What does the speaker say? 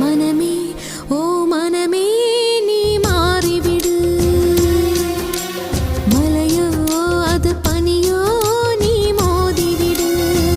மனமே ஓ மனமே